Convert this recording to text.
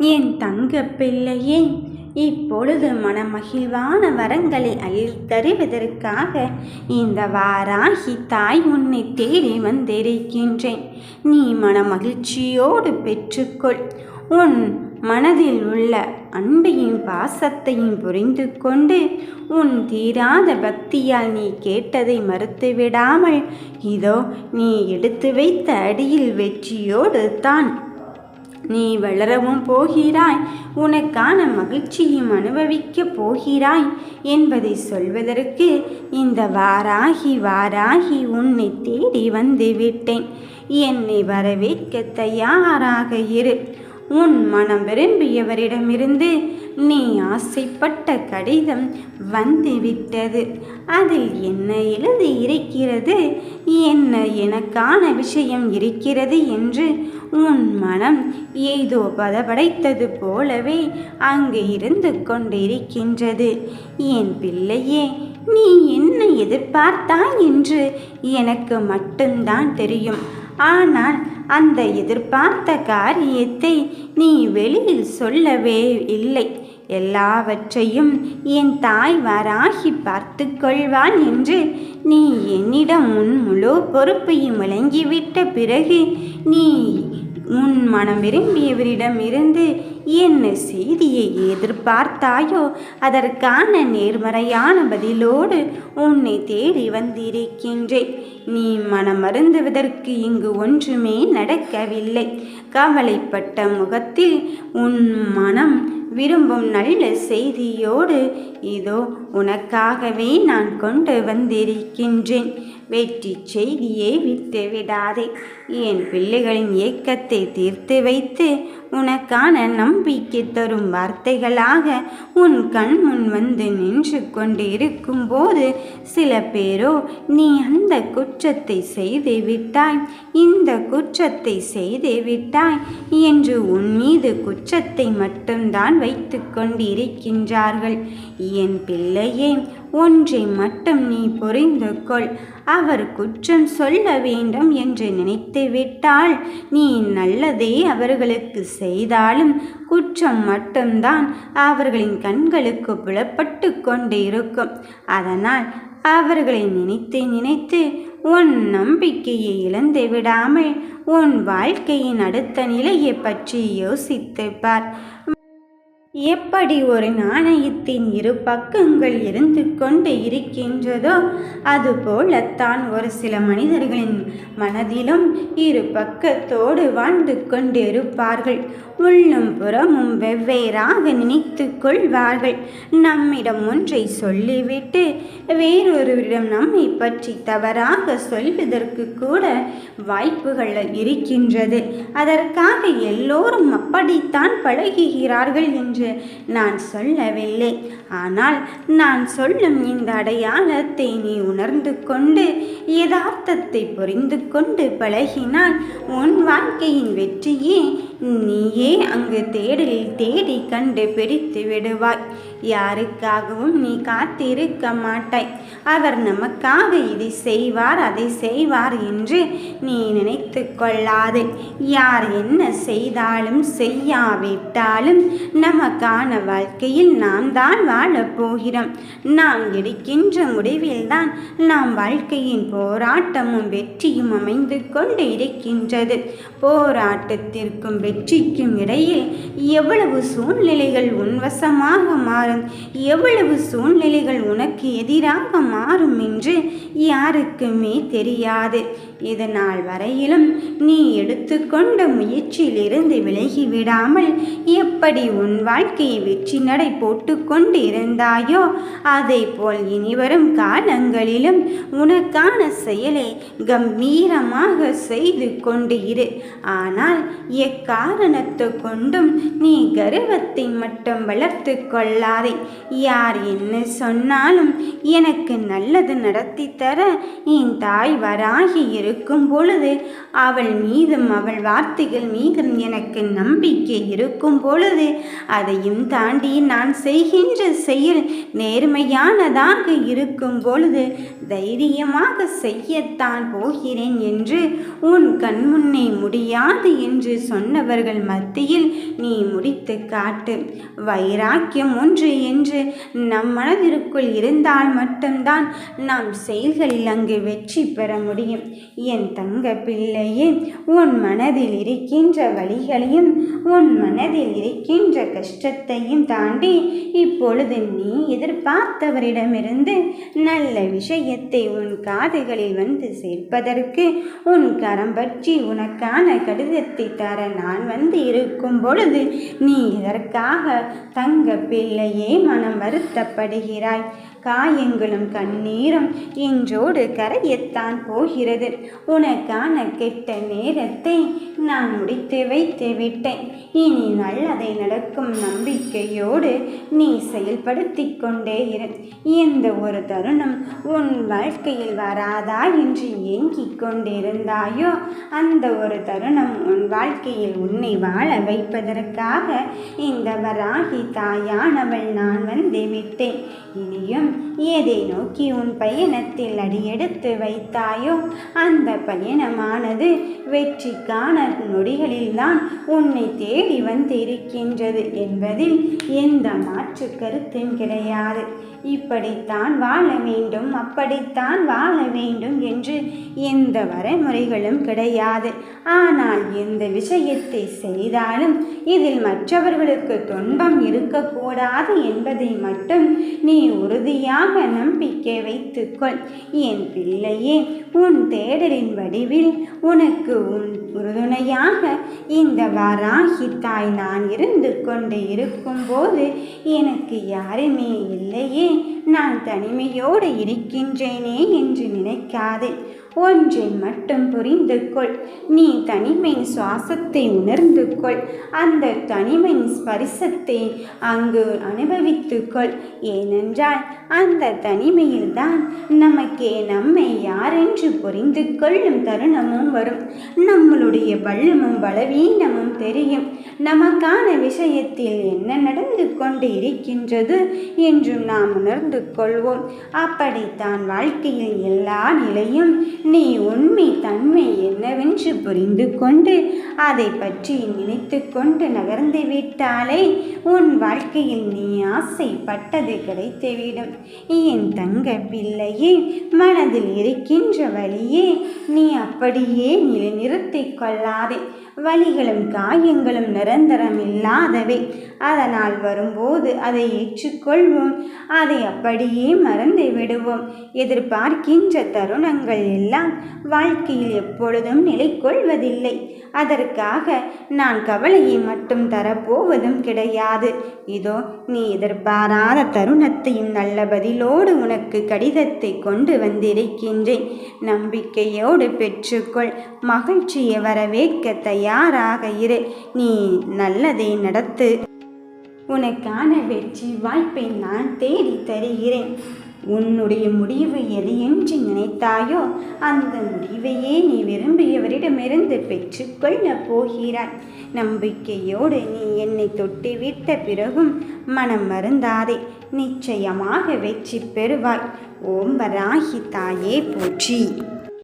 என் தங்க பிள்ளையே இப்பொழுது மனமகிழ்வான வரங்களை அளித்தருவதற்காக இந்த வாராகி தாய் உன்னை தேடி வந்திருக்கின்றேன். நீ மனமகிழ்ச்சியோடு பெற்றுக்கொள். உன் மனதில் உள்ள அன்பையும் பாசத்தையும் புரிந்து கொண்டு உன் தீராத பக்தியால் நீ கேட்டதை மறுத்துவிடாமல் இதோ நீ எடுத்து வைத்த அடியில் வெற்றியோடு தான் நீ வளரவும் போகிறாய். உனக்கான மகிழ்ச்சியும் அனுபவிக்கப் போகிறாய். என்பதை சொல்வதற்கு இந்த வாராகி வாராகி உன்னை தேடி வந்து விட்டேன். என்னை வரவேற்க தயாராக இரு. உன் மனம் விரும்பியவரிடமிருந்து நீ ஆசைப்பட்ட கடிதம் வந்துவிட்டது அதில் என்ன எழுதி இருக்கிறது? என்ன எனக்கான விஷயம் இருக்கிறது என்று உன் மனம் ஏதோ பதபடைத்தது போலவே அங்கு இருந்து கொண்டிருக்கின்றது. என் பிள்ளையே நீ என்ன எதிர்பார்த்தாய் என்று எனக்கு மட்டும்தான் தெரியும். ஆனால் அந்த எதிர்பார்த்த காரியத்தை நீ வெளியில் சொல்லவே இல்லை. எல்லாவற்றையும் என் தாய் வராகி பார்த்து கொள்வாள் என்று நீ என்னிடம் உன் முழு பொறுப்பையும் வழங்கிவிட்ட பிறகு நீ உன் மனம் விரும்பியவரிடம் இருந்து என்ன செய்தியை எதிர்பார்த்தாயோ அதற்கான நேர்மறையான பதிலோடு உன்னை தேடி வந்திருக்கின்றேன். நீ மனம் மருந்துவதற்கு இங்கு ஒன்றுமே நடக்கவில்லை. கவலைப்பட்ட முகத்தில் உன் மனம் விரும்பும் நல்ல செய்தியோடு இதோ உனக்காகவே நான் கொண்டு வந்திருக்கின்றேன். வெற்றி செய்தியை விட்டு விடாதே. என் பிள்ளைகளின் ஏக்கத்தை தீர்த்து வைத்து உனக்கான நம்பிக்கை தரும் வார்த்தைகளாக உன் கண் முன் வந்து நின்று கொண்டு இருக்கும்போது சில பேரோ நீ அந்த குற்றத்தை செய்து விட்டாய் இந்த குற்றத்தை செய்து விட்டாய் என்று உன் மீது குற்றத்தை மட்டும்தான் வைத்து கொண்டிருக்கின்றார்கள். என் பிள்ளையே ஒன்றை மட்டும் நீ புரிந்து கொள். அவர் குற்றம் சொல்ல வேண்டும் என்று நினைத்து விட்டால் நீ நல்லதே அவர்களுக்கு செய்தாலும் குற்றம் மட்டும்தான் அவர்களின் கண்களுக்கு புலப்பட்டு கொண்டு இருக்கும் அதனால் அவர்களை நினைத்து நினைத்து உன் நம்பிக்கையை இழந்து விடாமல் உன் வாழ்க்கையின் அடுத்த நிலையை பற்றி யோசித்து பார். எப்படி ஒரு நாணயத்தின் இரு பக்கங்கள் இருந்து கொண்டு இருக்கின்றதோ அதுபோலத்தான் ஒரு சில மனிதர்களின் மனதிலும் இரு பக்கத்தோடு வாழ்ந்து கொண்டிருப்பார்கள். உள்ளும் புறமும் வெவ்வேறாக நினைத்து கொள்வார்கள். நம்மிடம் ஒன்றை சொல்லிவிட்டு வேறொருவரிடம் நம்மை பற்றி தவறாக சொல்வதற்கு கூட வாய்ப்புகள் இருக்கின்றது. அதற்காக எல்லோரும் அப்படித்தான் பழகுகிறார்கள் என்று என்று நான் சொல்லவில்லை. ஆனால் நான் சொல்லும் இந்த அடையாளத்தை நீ உணர்ந்து கொண்டு யதார்த்தத்தை புரிந்து கொண்டு பழகினால் உன் வாழ்க்கையின் வெற்றியே நீயே அங்கு தேடலில் தேடி கண்டு பிடித்து விடுவாய். யாருக்காகவும் நீ காத்திருக்க மாட்டாய். அவர் நமக்காக இதை செய்வார் அதை செய்வார் என்று நீ நினைத்து கொள்ளாதே. யார் என்ன செய்தாலும் செய்யாவிட்டாலும் நமக்கான வாழ்க்கையில் நாம் தான் வாழப்போகிறோம் நாம் எடுக்கின்ற முடிவில்தான் நாம் வாழ்க்கையின் போராட்டமும் வெற்றியும் அமைந்து கொண்டு இருக்கின்றது. போராட்டத்திற்கும் வெற்றிக்கும் இடையில் எவ்வளவு சூழ்நிலைகள் உன்வசமாக மாறும் எவ்வளவு சூழ்நிலைகள் உனக்கு எதிராக மாறும் என்று யாருக்குமே தெரியாது. இதனால் வரையிலும் நீ எடுத்துக்கொண்ட முயற்சியிலிருந்து விலகிவிடாமல் எப்படி உன் வாழ்க்கையை வெற்றி நடை போட்டு கொண்டு இருந்தாயோ அதை போல் இனிவரும் காலங்களிலும் உனக்கான செயலை கம்பீரமாக செய்து கொண்டு இரு. ஆனால் எக்காரணத்தை கொண்டும் நீ கர்வத்தை மட்டும் வளர்த்து கொள்ளாதே. யார் என்ன சொன்னாலும் எனக்கு நல்லது நடத்தி தர என் தாய் வராகி இருக்கும் பொழுது அவள் மீதும் அவள் வார்த்தைகள் மீதும் எனக்கு நம்பிக்கை இருக்கும் பொழுது அதையும் தாண்டி நான் செய்கின்ற செயல் நேர்மையானதாக இருக்கும் பொழுது தைரியமாக செய்யத்தான் போகிறேன் என்று உன் கண்முன்னே முடியாது என்று சொன்னவர்கள் மத்தியில் நீ முடித்து காட்டு. வைராக்கியம் ஒன்று என்று நம் மனதிற்குள் இருந்தால் மட்டும்தான் நாம் செயல்களில் அங்கு வெற்றி பெற முடியும். என் தங்க பிள்ளையே உன் மனதில் இருக்கின்ற வழிகளையும் உன் மனதில் இருக்கின்ற கஷ்டத்தையும் தாண்டி இப்பொழுது நீ எதிர்பார்த்தவரிடமிருந்து நல்ல விஷயத்தை உன் காதுகளில் வந்து சேர்ப்பதற்கு உன் கரம் பற்றி உனக்கான கடிதத்தை தர நான் வந்து இருக்கும் பொழுது நீ இதற்காக தங்க பிள்ளையே மனம் வருத்தப்படுகிறாய். காயங்களும் கண்ணீரும் இன்றோடு கரையத்தான் போகிறது. உனக்கான கெட்ட நேரத்தை நான் முடித்து வைத்து விட்டேன். இனி நல்லதை நடக்கும் நம்பிக்கையோடு நீ செயல்படுத்தி கொண்டே இரு. எந்த ஒரு தருணம் உன் வாழ்க்கையில் வராதா என்று ஏங்கிக் கொண்டிருந்தாயோ அந்த ஒரு தருணம் உன் வாழ்க்கையில் உன்னை வாழ வைப்பதற்காக இந்த வராகி தாயானவள் நான் வந்து விட்டேன். இனியும் எதை நோக்கி உன் பயணத்தில் அடியெடுத்து வைத்தாயோ அந்த பயணமானது வெற்றிக்கான நொடிகளில்தான் உன்னை தேடி வந்திருக்கின்றது என்பதில் எந்த மாற்று கருத்தும் கிடையாது. இப்படித்தான் வாழ வேண்டும் அப்படித்தான் வாழ வேண்டும் என்று எந்த வரைமுறைகளும் கிடையாது. ஆனால் எந்த விஷயத்தை செய்தாலும் இதில் மற்றவர்களுக்கு துன்பம் இருக்கக்கூடாது என்பதை மட்டும் நீ உறுதியாக நம்பிக்கை வைத்துக்கொள். என் பிள்ளையே உன் தேடலின் வடிவில் உனக்கு உன் உறுதுணை முறையாக இந்த வாராகி தாய் நான் இருந்து கொண்டு இருக்கும்போது எனக்கு யாருமே இல்லையே. நான் தனிமையோடு இருக்கின்றேனே என்று நினைக்காதே. ஒன்றை மட்டும் புரிந்து கொள். நீ தனிமையின் சுவாசத்தை உணர்ந்து கொள். அந்த தனிமையின் ஸ்பரிசத்தை அங்கு அனுபவித்துக்கொள் ஏனென்றால் அந்த தனிமையில்தான் நமக்கே நம்மை யாரென்று புரிந்து கொள்ளும் தருணமும் வரும். நம்மளுடைய பள்ளமும் பலவீனமும் தெரியும். நமக்கான விஷயத்தில் என்ன நடந்து கொண்டு இருக்கின்றது என்றும் நாம் உணர்ந்து கொள்வோம். அப்படித்தான் வாழ்க்கையில் எல்லா நிலையும் நீ உண்மை தன்மை என்னவென்று புரிந்து கொண்டு அதை பற்றி நினைத்து கொண்டு நகர்ந்து விட்டாலே உன் வாழ்க்கையில் நீ ஆசைப்பட்டது கிடைத்துவிடும். என் தங்க பிள்ளையே மனதில் இருக்கின்ற வழியே நீ அப்படியே நிலைநிறுத்திக் கொள்ளாதே. வலிகளும் காயங்களும் நிரந்தரம் இல்லாதவை. அதனால் வரும்போது அதை ஏற்றுக்கொள்வோம். அதை அப்படியே மறந்து விடுவோம். எதிர்பார்க்கின்ற தருணங்கள் எல்லாம் வாழ்க்கையில் எப்பொழுதும் நிலை கொள்வதில்லை அதற்காக நான் கவலையை மட்டும் தரப்போவதும் கிடையாது. இதோ நீ எதிர்பாராத தருணத்தையும் நல்ல பதிலோடு உனக்கு கடிதத்தை கொண்டு வந்திருக்கின்றேன். நம்பிக்கையோடு பெற்றுக்கொள். மகிழ்ச்சியை வரவேற்க தயாராக இரு நீ நல்லதை நடத்து. உனக்கான வெற்றி வாய்ப்பை நான் தேடி தருகிறேன். உன்னுடைய முடிவு எது என்று நினைத்தாயோ அந்த முடிவையே நீ விரும்பியவரிடமிருந்து பெற்றுக்கொள்ளப் போகிறாய். நம்பிக்கையோடு நீ என்னை தொட்டுவிட்ட பிறகும் மனம் மருந்தாதே நிச்சயமாக வெற்றி பெறுவாய். ஓம்பராகி தாயே போற்றி.